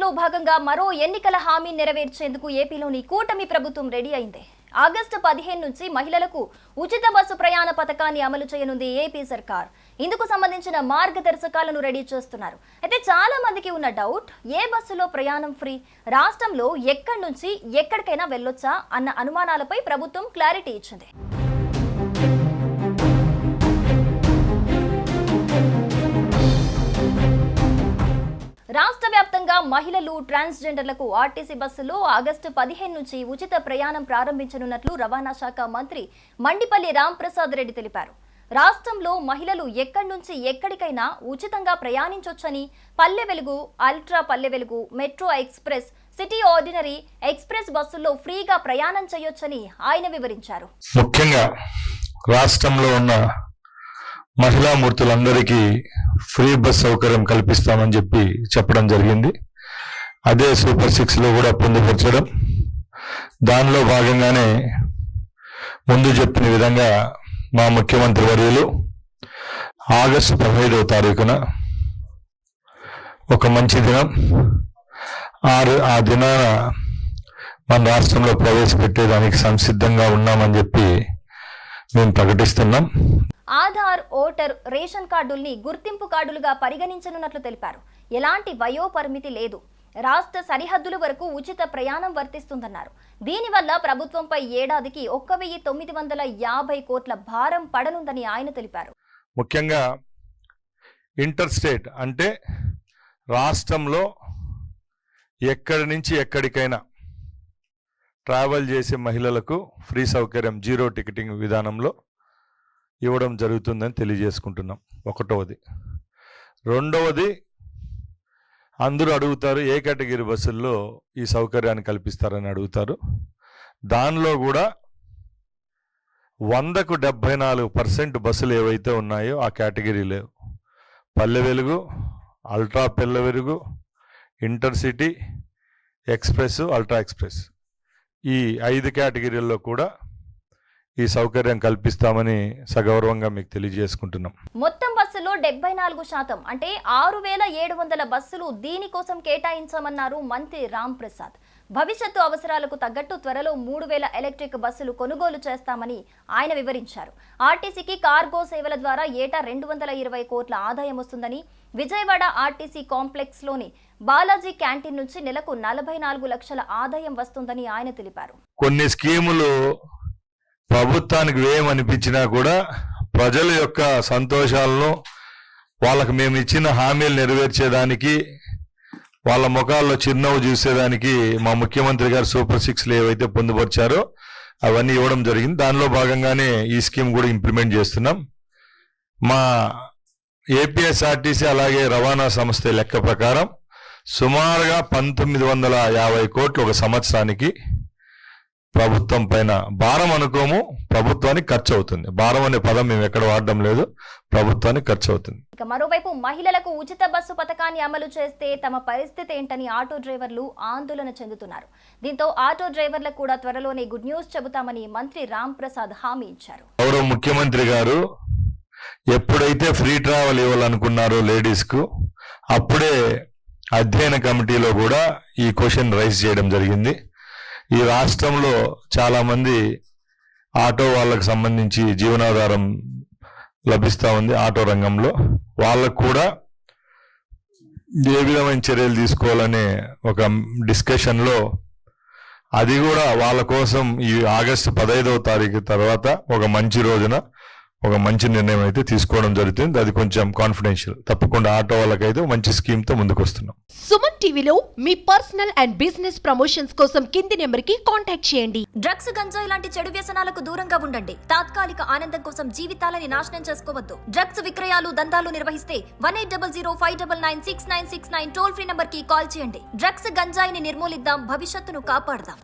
లో భాగంగా మరో ఎన్నికల హామీ నెరవేర్చేందుకు ఏపీలోని కూటమి ప్రభుత్వం రెడీ అయింది. ఆగస్టు పదిహేను నుంచి మహిళలకు ఉచిత బస్సు ప్రయాణ పథకాన్ని అమలు చేయనుంది ఏపీ సర్కార్. ఇందుకు సంబంధించిన మార్గదర్శకాలను రెడీ చేస్తున్నారు. అయితే చాలా మందికి ఉన్న డౌట్ ఏ బస్సులో ప్రయాణం ఫ్రీ? రాష్ట్రంలో ఎక్కడి నుంచి ఎక్కడికైనా వెళ్ళొచ్చా? అన్న అనుమానాలపై ప్రభుత్వం క్లారిటీ ఇచ్చింది. మహిళలు ట్రాన్స్జెండర్లకు ఆర్టీసీ బస్సులో ఆగస్టు పదిహేను నుంచి ఉచిత ప్రయాణం ప్రారంభించనున్నట్లు రవాణా శాఖ మంత్రి మండిపల్లి రాంప్రసాద్ రెడ్డి తెలిపారు. రాష్ట్రంలో మహిళలు ఎక్కడి నుంచి ఎక్కడికైనా ఉచితంగా ప్రయాణించొచ్చని Palle Velugu ultra Palle Velugu metro express city ordinary express బస్సుల్లో ఫ్రీగా ప్రయాణం చేయొచ్చని ఆయన వివరించారు. ముఖ్యంగా రాష్ట్రంలో ఉన్న మహిళా మూర్తులందరికీ ఫ్రీ బస్ సౌకర్యం కల్పిస్తామని చెప్పి చెప్పడం జరిగింది. అదే సూపర్ సిక్స్లో కూడా పొందుపరచడం. దానిలో భాగంగానే ముందు చెప్పిన విధంగా మా ముఖ్యమంత్రి వర్యులు ఆగస్టు పదహైదవ తారీఖున ఒక మంచి దినం. ఆరు ఆ దినాన మన రాష్ట్రంలో ప్రవేశపెట్టేదానికి సంసిద్ధంగా ఉన్నామని చెప్పి మేము ప్రకటిస్తున్నాం. ఆధార్ ఓటర్ రేషన్ కార్డుల్ని గుర్తింపు కార్డులుగా పరిగణించనున్నట్లు తెలిపారు. ఎలాంటి వయోపరిమితి లేదు. రాష్ట్ర సరిహద్దుల వరకు ఉచిత ప్రయాణం వర్తిస్తుందన్నారు. దీనివల్ల ప్రభుత్వంపై ఏడాదికి ఒక్క వెయ్యి తొమ్మిది వందల యాభై కోట్ల భారం పడనుందని ఆయన తెలిపారు. ముఖ్యంగా ఇంటర్ స్టేట్ అంటే రాష్ట్రంలో ఎక్కడి నుంచి ఎక్కడికైనా ట్రావెల్ చేసే మహిళలకు ఫ్రీ సౌకర్యం జీరో టికెటింగ్ విధానంలో ఇవ్వడం జరుగుతుందని తెలియజేసుకుంటున్నాం. ఒకటవది. రెండవది అందరూ అడుగుతారు ఏ కేటగిరీ బస్సుల్లో ఈ సౌకర్యాన్ని కల్పిస్తారని అడుగుతారు. దానిలో కూడా వందకు డెబ్భై నాలుగు పర్సెంట్ బస్సులు ఏవైతే ఉన్నాయో ఆ కేటగిరీ లేవు. Palle Velugu ultra Palle Velugu intercity express ultra express. ఈ ఐదు కేటగిరీల్లో కూడా ఈ సౌకర్యం కల్పిస్తామని సగౌరవంగా మీకు తెలియజేసుకుంటున్నాం. మొత్తం బస్సులో డెబ్బై నాలుగు శాతం అంటే ఆరు వేల ఏడు వందల బస్సులు దీనికోసం కేటాయించామన్నారు మంత్రి రామ్ ప్రసాద్ భవిష్యత్తు అవసరాలకు తగ్గట్టు త్వరలో మూడు వేల ఎలక్ట్రిక్ బస్సులు కొనుగోలు చేస్తామని ఆయన వివరించారు. ఆర్టీసీకి కార్గో సేవల ద్వారా ఏటా రెండు వందల ఇరవై కోట్ల ఆదాయం వస్తుందని విజయవాడ ఆర్టీసీ కాంప్లెక్స్లోని బాలాజీ క్యాంటీన్ నుంచి నెలకు నలభై నాలుగు లక్షల ఆదాయం వస్తుందని ఆయన తెలిపారు. కొన్ని స్కీములు ప్రభుత్వానికి వ్యయం అనిపించినా కూడా ప్రజల యొక్క సంతోషాలను వాళ్ళకు మేము ఇచ్చిన హామీలు నెరవేర్చేదానికి వాళ్ళ ముఖాల్లో చిరునవ్వు చూసేదానికి మా ముఖ్యమంత్రి గారు సూపర్ సిక్స్లు ఏవైతే పొందుపరిచారో అవన్నీ ఇవ్వడం జరిగింది. దానిలో భాగంగానే ఈ స్కీమ్ కూడా ఇంప్లిమెంట్ చేస్తున్నాం. మా ఏపీఎస్ఆర్టీసీ అలాగే రవాణా సంస్థ లెక్క ప్రకారం సుమారుగా పంతొమ్మిది వందల యాభై కోట్లు ఒక సంవత్సరానికి ప్రభుత్వం పైన భారం అనుకోము ప్రభుత్వానికి ఖర్చు అవుతుంది. భారం అనే పదం మేము ఎక్కడ వాడడం లేదు ప్రభుత్వానికి ఖర్చు అవుతుంది. ఇక మరోవైపు మహిళలకు ఉచిత బస్సు పథకాన్ని అమలు చేస్తే తమ పరిస్థితి ఏంటని ఆటో డ్రైవర్లు ఆందోళన చెందుతున్నారు. దీంతో ఆటో డ్రైవర్లకు కూడా త్వరలోనే గుడ్ న్యూస్ చెబుతామని మంత్రి రామ్ ప్రసాద్ హామీ ఇచ్చారు. గౌరవ ముఖ్యమంత్రి గారు ఎప్పుడైతే ఫ్రీ ట్రావెల్ ఇవ్వాలనుకున్నారో లేడీస్కు అప్పుడే అధ్యయన కమిటీలో కూడా ఈ క్వశ్చన్ రైజ్ చేయడం జరిగింది. ఈ రాష్ట్రంలో చాలామంది ఆటో వాళ్ళకు సంబంధించి జీవనాధారం లభిస్తూ ఉంది ఆటో రంగంలో. వాళ్ళకు కూడా ఏ విధమైన చర్యలు తీసుకోవాలనే ఒక డిస్కషన్లో అది కూడా వాళ్ళ కోసం ఈ ఆగస్టు పదహైదవ తారీఖు తర్వాత ఒక మంచి రోజున ఒక మంచి నిర్ణయం అయితే తీసుకోవడం జరుగుతుంది. అది కొంచెం కాన్ఫిడెన్షియల్ తప్పకుండా ఆటో వాళ్ళకైతే మంచి స్కీమ్తో ముందుకు వస్తున్నాం సుమన్ టీవీలో మీ పర్సనల్ అండ్ బిజినెస్ ప్రమోషన్స్ కోసం కింది నెంబర్కి కాంటాక్ట్ చేయండి. డ్రగ్స్ గంజాయి లాంటి చెడు వ్యసనాలకు దూరంగా ఉండండి. తాత్కాలిక ఆనందం కోసం జీవితాలని నాశనం చేసుకోవద్దు. డ్రగ్స్ విక్రయాలు దందాలు నిర్వహిస్తే one eight double zero five double nine six nine six nine toll free నంబర్కి కాల్ చేయండి. డ్రగ్స్ గంజాయిని నిర్మూలిద్దాం భవిష్యత్తును కాపాడదాం.